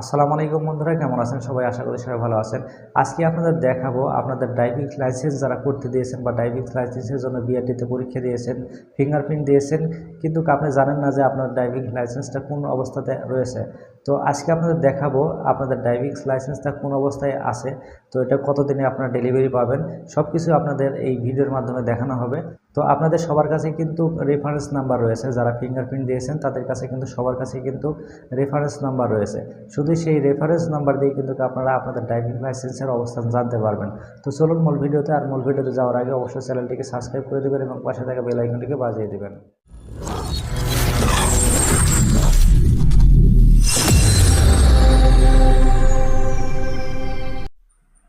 আসসালামু আলাইকুম বন্ধুরা, কেমন আছেন? সবাই আশা করি সবাই ভালো আছেন। আজকে আপনাদের দেখাবো আপনাদের ড্রাইভিং লাইসেন্স যারা করতে দিয়েছেন বা ড্রাইভিং লাইসেন্সের জন্য বিআরটিতে পরীক্ষা দিয়েছেন ফিঙ্গারপ্রিন্ট দিয়েছেন, কিন্তু আপনি জানেন না যে আপনার ড্রাইভিং লাইসেন্সটা কোন অবস্থাতে রয়েছে। তো আজকে আপনাদের দেখাবো আপনাদের ড্রাইভিং লাইসেন্সটা কোন অবস্থায় আছে, তো এটা কতদিনে আপনারা ডেলিভারি পাবেন সব কিছু আপনাদের এই ভিডিওর মাধ্যমে দেখানো হবে। তো আপনাদের সবার কাছে কিন্তু রেফারেন্স নাম্বার রয়েছে। যারা ফিঙ্গারপ্রিন্ট দিয়েছেন, তাদের কাছে কিন্তু সবার কাছে কিন্তু রেফারেন্স নাম্বার রয়েছে। শুধু সেই রেফারেন্স নাম্বার দিয়ে কিন্তু আপনারা আপনাদের ড্রাইভিং লাইসেন্সের অবস্থান জানতে পারবেন। তো চলুন মূল ভিডিওতে আর মূল ভিডিওতে যাওয়ার আগে অবশ্যই চ্যানেলটিকে সাবস্ক্রাইব করে দেবেন এবং পাশে থাকা বেল আইকনটিকে বাজিয়ে দেবেন।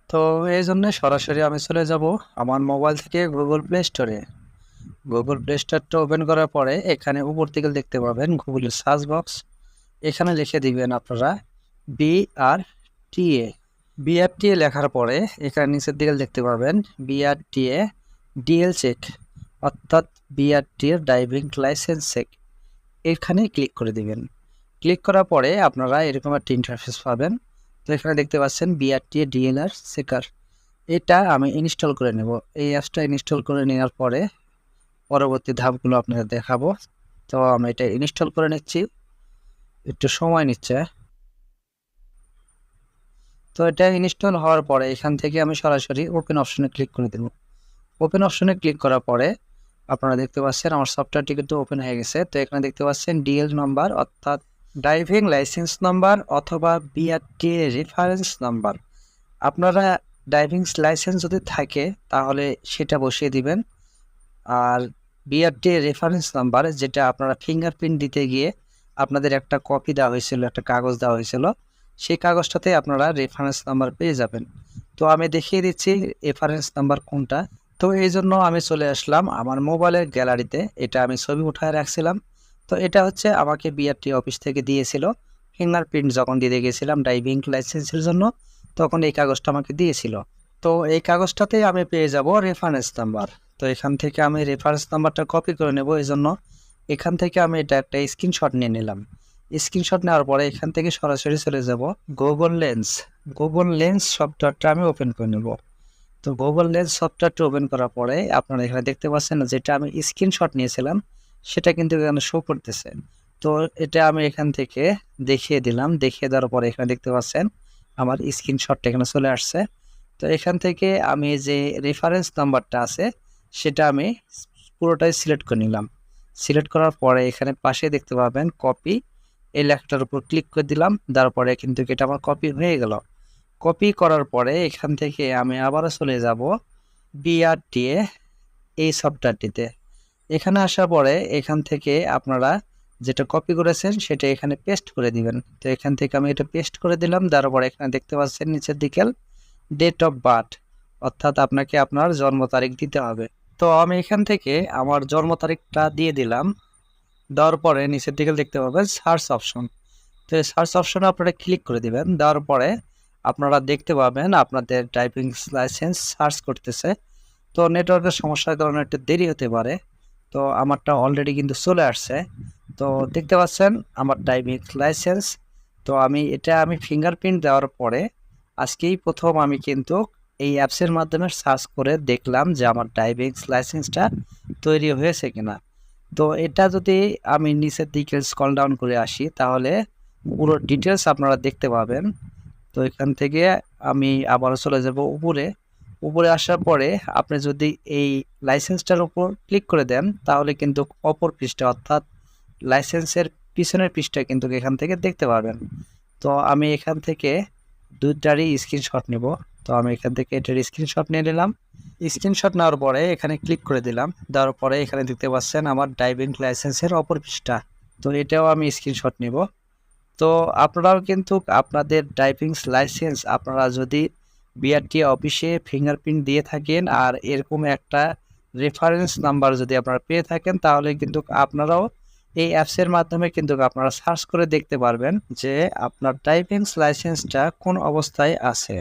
তো এই জন্য সরাসরি আমি চলে যাব আমার মোবাইল থেকে গুগল প্লে স্টোরে গুগল প্লে স্টোরটা ওপেন করার পরে এখানে উপর থেকে দেখতে পাবেন গুগলের সার্চ বক্স এখানে লিখে দিবেন আপনারা বি আর টি এ বিআরটি এ লেখার পরে এখানে নিচের দিকে দেখতে পাবেন বিআরটি এ ডিএল চেক অর্থাৎ বিআরটি এর ড্রাইভিং লাইসেন্স চেক এখানে ক্লিক করে দিবেন। ক্লিক করার পরে আপনারা এরকম একটা ইন্টারফেস পাবেন। তো এখানে দেখতে পাচ্ছেন বিআরটি ডিএলআর সেকার এটা আমি ইনস্টল করে নেব। এই অ্যাপসটা ইনস্টল করে নেওয়ার পরে পরবর্তী ধাপগুলো আপনাদের দেখাবো। তো আমি এটা ইনস্টল করে নিচ্ছি। একটু সময় নিচ্ছে। তো এটা ইনস্টল হওয়ার পরে এখান থেকে আমি সরাসরি ওপেন অপশনে ক্লিক করে দেব। ওপেন অপশনে ক্লিক করার পরে আপনারা দেখতে পাচ্ছেন আমার সফটওয়্যারটি কিন্তু ওপেন হয়ে গেছে। তো এখানে দেখতে পাচ্ছেন ডিএল নাম্বার অর্থাৎ ড্রাইভিং লাইসেন্স নাম্বার অথবা বিআরটি রেফারেন্স নাম্বার আপনারা ড্রাইভিং লাইসেন্স যদি থাকে, তাহলে সেটা বসিয়ে দিবেন। আর বিআরটি রেফারেন্স নাম্বার যেটা আপনারা ফিঙ্গারপ্রিন্ট দিতে গিয়ে আপনাদের একটা কপি দেওয়া হয়েছিল, একটা কাগজ দেওয়া হয়েছিল, সেই কাগজটাতে আপনারা রেফারেন্স নাম্বার পেয়ে যাবেন। তো আমি দেখিয়ে দিচ্ছি রেফারেন্স নাম্বার কোনটা। তো এই জন্য আমি চলে আসলাম আমার মোবাইলের গ্যালারিতে এটা আমি ছবি উঠায় রাখছিলাম। তো এটা হচ্ছে আমাকে বিআরটি অফিস থেকে দিয়েছিল। ফিঙ্গারপ্রিন্ট যখন দিতে গেছিলাম ড্রাইভিং লাইসেন্সের জন্য, তখন এই কাগজটা আমাকে দিয়েছিল। তো এই কাগজটাতেই আমি পেয়ে যাব রেফারেন্স নাম্বার তো এখান থেকে আমি রেফারেন্স নাম্বারটা কপি করে নেব এই জন্য এখান থেকে আমি এটা একটা স্ক্রিনশট নিয়ে নিলাম। স্ক্রিনশট নেওয়ার পরে এখান থেকে সরাসরি চলে যাব গুগল লেন্স গুগল লেন্স সফটওয়্যারটা আমি ওপেন করে নেব। তো গুগল লেন্স সফটওয়্যারটা ওপেন করার পরে আপনারা এখানে দেখতে পাচ্ছেন যেটা আমি স্ক্রিনশট নিয়েছিলাম, সেটা কিন্তু এখানে শো করতেছে। তো এটা আমি এখান থেকে দেখিয়ে দিলাম, দেখিয়ে দেওয়ার পরে এখানে দেখতে পাচ্ছেন আমার স্ক্রিনশটটা এখানে চলে আসছে। তো এখান থেকে আমি যে রেফারেন্স নাম্বারটা আছে সেটা আমি পুরোটাই সিলেক্ট করে নিলাম। সিলেক্ট করার পরে এখানে পাশে দেখতে পাবেন কপি এই লেখাটার উপর ক্লিক করে দিলাম তারপরে কিন্তু এটা আমার কপি হয়ে গেল। কপি করার পরে এখান থেকে আমি আবারও চলে যাব বিআরটিএ এই সফটওয়্যারটিতে এখানে আসার পরে এখান থেকে আপনারা যেটা কপি করেছেন সেটা এখানে পেস্ট করে দিবেন। তো এখান থেকে আমি এটা পেস্ট করে দিলাম তারপরে এখানে দেখতে পাচ্ছেন নিচের দিকে ডেট অফ বার্থ অর্থাৎ আপনাকে আপনার জন্ম তারিখ দিতে হবে। তো আমি এখান থেকে আমার জন্ম তারিখটা দিয়ে দিলাম। দেওয়ার পরে নিচের দিকে দেখতে পাবেন সার্চ অপশন তো সার্চ অপশনে আপনারা ক্লিক করে দিবেন। দেওয়ার পরে আপনারা দেখতে পাবেন আপনাদের ড্রাইভিং লাইসেন্স সার্চ করতেছে। তো নেটওয়ার্কের সমস্যার কারণে একটু দেরি হতে পারে। তো আমারটা অলরেডি কিন্তু চলে আসছে। তো দেখতে পাচ্ছেন আমার ড্রাইভিং লাইসেন্স তো আমি এটা আমি ফিঙ্গারপ্রিন্ট দেওয়ার পরে আজকেই প্রথম আমি কিন্তু এই অ্যাপসের মাধ্যমে সার্চ করে দেখলাম যে আমার ড্রাইভিং লাইসেন্সটা তৈরি হয়েছে কিনা। তো এটা যদি আমি নিচের দিকে স্কল ডাউন করে আসি, তাহলে পুরো ডিটেলস আপনারা দেখতে পাবেন। তো এখান থেকে আমি আবারও চলে যাব উপরে। উপরে আসার পরে আপনি যদি এই লাইসেন্সটার উপর ক্লিক করে দেন, তাহলে কিন্তু অপর পৃষ্ঠা অর্থাৎ লাইসেন্সের পিছনের পৃষ্ঠা কিন্তু এখান থেকে দেখতে পাবেন। তো আমি এখান থেকে দুইটারই স্ক্রিনশট নেব। তো আমি এখান থেকে এটার স্ক্রিনশট নিয়ে নিলাম। স্ক্রিনশট নেওয়ার পরে এখানে ক্লিক করে দিলাম। দেওয়ার পরে এখানে দেখতে পাচ্ছেন আমার ড্রাইভিং লাইসেন্সের অপর পৃষ্ঠা। তো এটাও আমি স্ক্রিনশট নেব। তো আপনারাও কিন্তু আপনাদের ড্রাইভিং লাইসেন্স আপনারা যদি বিআরটি অফিসে ফিঙ্গারপ্রিন্ট দিয়ে থাকেন আর এরকম একটা রেফারেন্স নাম্বার যদি আপনারা পেয়ে থাকেন, তাহলে কিন্তু আপনারাও এই অ্যাপসের মাধ্যমে কিন্তু আপনারা সার্চ করে দেখতে পারবেন যে আপনার ড্রাইভিং লাইসেন্সটা কোন অবস্থায় আছে।